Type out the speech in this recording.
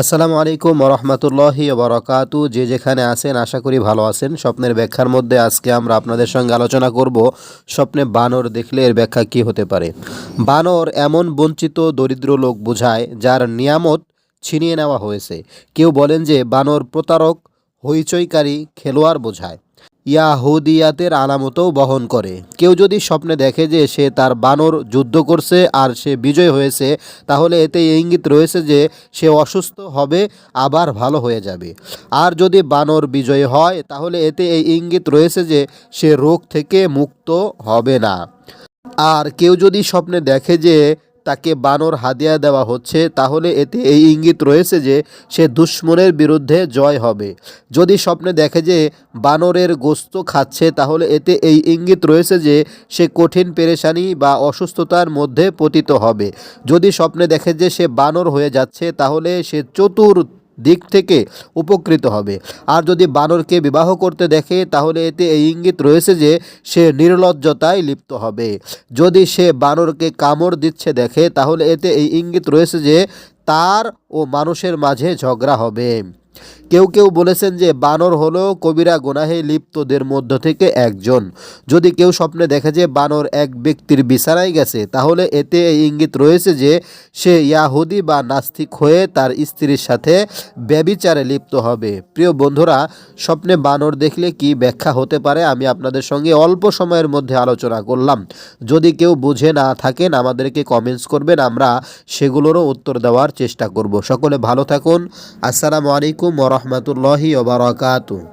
আসসালামু আলাইকুম রহমতুল্লাহি বরকাতু। যে যেখানে আছেন, আশা করি ভালো আছেন। স্বপ্নের ব্যাখ্যার মধ্যে আজকে আমরা আপনাদের সঙ্গে আলোচনা করব স্বপ্নে বানর দেখলে এর ব্যাখ্যা কি হতে পারে। বানর এমন বঞ্চিত, দরিদ্র লোক বোঝায়, যার নিয়ামত ছিনিয়ে নেওয়া হয়েছে। কেউ বলেন যে বানর প্রতারক, হইচইকারী, খেলোয়াড় বোঝায়। ইয়াহুদিয়াতের আলামতও বহন করে। কেউ যদি স্বপ্নে দেখে যে সে তার বানর যুদ্ধ করছে আর সে বিজয় হয়েছে, তাহলে এতে ইঙ্গিত রয়েছে যে সে অসুস্থ হবে, আবার ভালো হয়ে যাবে। আর যদি বানর বিজয় হয়, তাহলে এতে এই ইঙ্গিত রয়েছে যে সে রোগ থেকে মুক্ত হবে না। আর কেউ যদি স্বপ্নে দেখে যে তাকে বানর হাদিয়া দেওয়া হচ্ছে, তাহলে এতে এই ইঙ্গিত রয়েছে যে সে দুশ্মনের বিরুদ্ধে জয় হবে। যদি স্বপ্নে দেখে যে বানরের গোস্ত খাচ্ছে, তাহলে এতে এই ইঙ্গিত রয়েছে যে সে কঠিন পেরেশানি বা অসুস্থতার মধ্যে পতিত হবে। যদি স্বপ্নে দেখে যে সে বানর হয়ে যাচ্ছে, তাহলে সে চতুর দিক থেকে উপকৃত হবে। আর যদি বানরকে বিবাহ করতে দেখে, তাহলে এতে এই ইঙ্গিত রয়েছে যে সে নির্লজ্জতায় লিপ্ত হবে। যদি সে বানরকে কামড় দিচ্ছে দেখে, তাহলে এতে এই ইঙ্গিত রয়েছে যে তার ও মানুষের মাঝে ঝগড়া হবে। কেউ কেউ বলেছেন যে বানর হলো কবিরা গোনাহে লিপ্তদের মধ্য থেকে একজন। যদি কেউ স্বপ্নে দেখে যে বানর এক ব্যক্তির বিছানায় গেছে, তাহলে এতে এই ইঙ্গিত রয়েছে যে সে ইয়াহুদি বা নাস্তিক হয়ে তার স্ত্রীর সাথে ব্যবিচারে লিপ্ত হবে। প্রিয় বন্ধুরা, স্বপ্নে বানর দেখলে কি ব্যাখ্যা হতে পারে? আমি আপনাদের সঙ্গে অল্প সময়ের মধ্যে আলোচনা করলাম। যদি কেউ বুঝে না থাকেন, আমাদেরকে কমেন্টস করবেন, আমরা সেগুলোরও উত্তর দেওয়ার চেষ্টা করব। সকলে ভালো থাকুন। আসসালামু আলাইকুম ওরহমতুল্লাহি ওবরাকাতু